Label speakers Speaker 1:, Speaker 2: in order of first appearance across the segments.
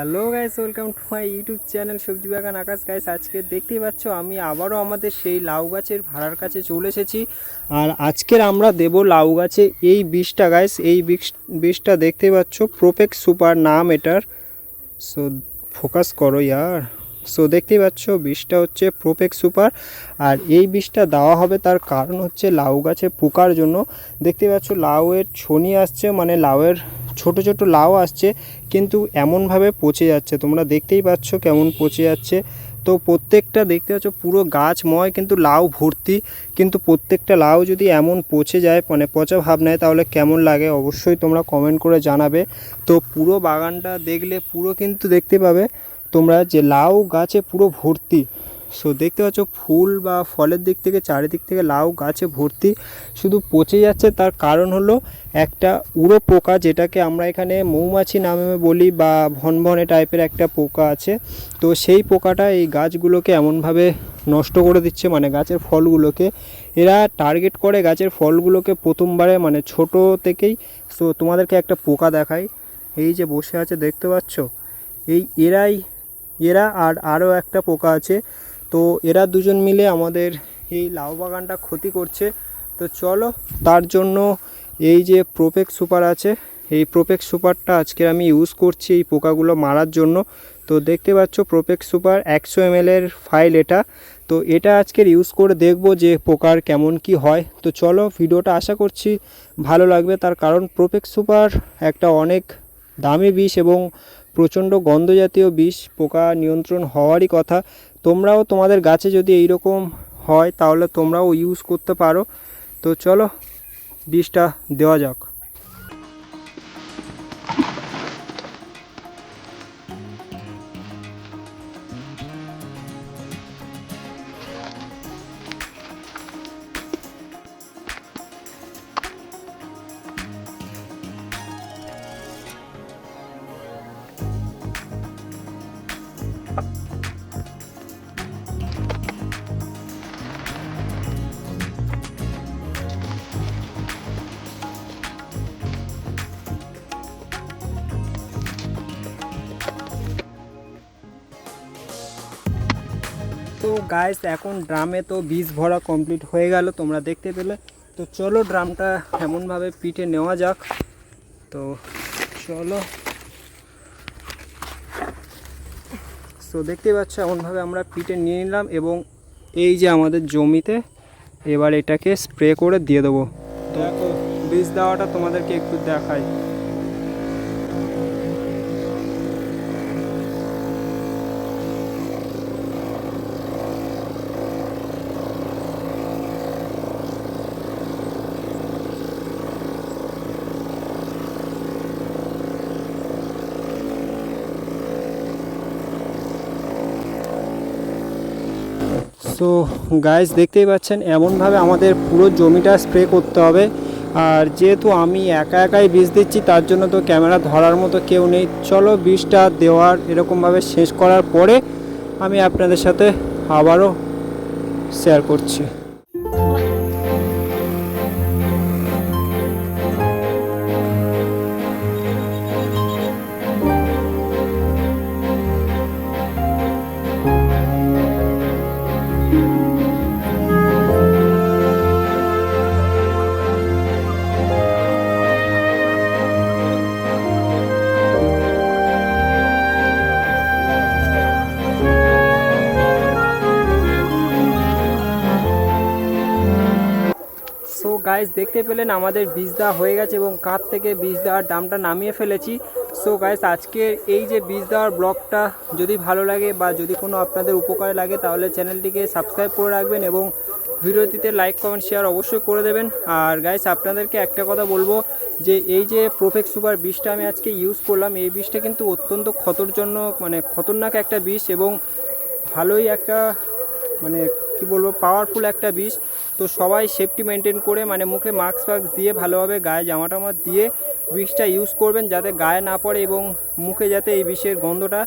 Speaker 1: Hello guys, welcome to my YouTube channel সবজি বাগান আকাশ। Guys, আজকে দেখতেই পাচ্ছ, আমি আবারও আমাদের সেই লাউ গাছের ভাড়ার কাছে চলে এসেছি। আর আজকের আমরা দেব লাউ গাছে এই বীজটা গাইস, এই বীজ বীজটা দেখতেই পাচ্ছ প্রোপেক্স সুপার নাম এটার। সো ফোকাস করো ইয়ার। সো দেখতেই পাচ্ছ বীজটা হচ্ছে প্রোপেক্স সুপার আর এই বীজটা দেওয়া হবে তার কারণ হচ্ছে লাউ গাছে পোকার জন্য। দেখতে পাচ্ছ, লাউয়ের ছনি আসছে মানে লাউয়ের ছোট ছোট লাউ আসছে, কিন্তু এমনভাবে পচে যাচ্ছে। তোমরা দেখতেই পাচ্ছ কেমন পচে যাচ্ছে। তো প্রত্যেকটা দেখতে পাচ্ছ পুরো গাছময়, কিন্তু লাউ ভর্তি। কিন্তু প্রত্যেকটা লাউ যদি এমন পচে যায় মানে পচা ভাব নেয়, তাহলে কেমন লাগে অবশ্যই তোমরা কমেন্ট করে জানাবে। তো পুরো বাগানটা দেখলে পুরো কিন্তু দেখতে পাবে তোমরা যে লাউ গাছে পুরো ভর্তি। সো দেখতে পাচ্ছ, ফুল বা ফলের দিক থেকে, চারিদিক থেকে লাউ গাছে ভর্তি। শুধু পচে যাচ্ছে, তার কারণ হলো একটা উড়ো পোকা, যেটাকে আমরা এখানে মৌমাছি নামে বলি বা ভনভনে টাইপের একটা পোকা আছে। তো সেই পোকাটা এই গাছগুলোকে এমনভাবে নষ্ট করে দিচ্ছে মানে গাছের ফলগুলোকে। এরা টার্গেট করে গাছের ফলগুলোকে প্রথমবারে মানে ছোট থেকেই। সো তোমাদেরকে একটা পোকা দেখাই। এই যে বসে আছে, দেখতে পাচ্ছ? এই এরাই, এরা আর আরও একটা পোকা আছে। তো এরা দুজন মিলে আমাদের এই লাউ বাগানটা ক্ষতি করছে। তো চলো, তার জন্য এই যে প্রোপেক সুপার আছে, এই প্রোপেক সুপারটা আজকে আমি ইউজ করছি এই পোকাগুলো মারার জন্য। তো দেখতে পাচ্ছ প্রোপেক সুপার একশো এম এর ফাইল এটা। তো এটা আজকের ইউজ করে দেখব যে পোকার কেমন কি হয়। তো চলো, ভিডিওটা আশা করছি ভালো লাগবে। তার কারণ প্রোপেক সুপার একটা অনেক দামি বিষ এবং প্রচণ্ড গন্ধ জাতীয় বিষ, পোকা নিয়ন্ত্রণ হওয়ারই কথা। তোমরাও তোমাদের গাছে যদি এই রকম হয়, তাহলে তোমরাও ইউজ করতে পারো। তো চলো বিষটা দেওয়া যাক। তো গাইস এখন ড্রামে তো বীজ ভরা কমপ্লিট হয়ে গেল, তোমরা দেখতে পেলে। তো চলো ড্রামটা এমনভাবে পিঠে নেওয়া যাক। তো চলো। সো দেখতেই পাচ্ছ, এমনভাবে আমরা পিঠে নিয়ে নিলাম এবং এই যে আমাদের জমিতে, এবার এটাকে স্প্রে করে দিয়ে দেবো। দেখো, বীজ দেওয়াটা তোমাদেরকে একটু দেখাই। সো গাইজ দেখতেই পাচ্ছেন, এমনভাবে আমাদের পুরো জমিটা স্প্রে করতে হবে। আর যেহেতু আমি একা একাই বীজ দিচ্ছি, তার জন্য তো ক্যামেরা ধরার মতো কেউ নেই। চলো বীজটা দেওয়ার এরকমভাবে শেষ করার পরে আমি আপনাদের সাথে আবারও শেয়ার করছি। সো গাইস দেখতে পেলেন আমাদের বীজ দেওয়া হয়ে গেছে এবং কাঁধ থেকে বীজ দেওয়ার দামটা নামিয়ে ফেলেছি। সো গাইস আজকে এই যে বীজ দেওয়ার ব্লগটা যদি ভালো লাগে বা যদি কোনো আপনাদের উপকারে লাগে, তাহলে চ্যানেলটিকে সাবস্ক্রাইব করে রাখবেন এবং ভিডিওটিতে লাইক কমেন্ট শেয়ার অবশ্যই করে দেবেন। আর গাইস আপনাদেরকে একটা কথা বলব যে এই যে প্রোফেক্ট সুপার বীজটা আমি আজকে ইউজ করলাম, এই বীজটা কিন্তু অত্যন্ত ক্ষতর জন্য মানে খতরনাক একটা বিষ এবং ভালোই একটা মানে কি বলব পাওয়ারফুল একটা বিষ তো সবাই সেফটি মেনটেন করে মানে মুখে মাস্ক ফাস্ক দিয়ে ভালোভাবে গায়ে জামা টামা দিয়ে বিষটা ইউজ করবেন যাতে গায়ে না পড়ে এবং মুখে যাতে এই বিষের গন্ধটা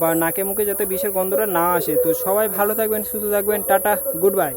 Speaker 1: বা নাকে মুখে যাতে বিষের গন্ধটা না আসে। তো সবাই ভালো থাকবেন, সুস্থ থাকবেন, টাটা গুড বাই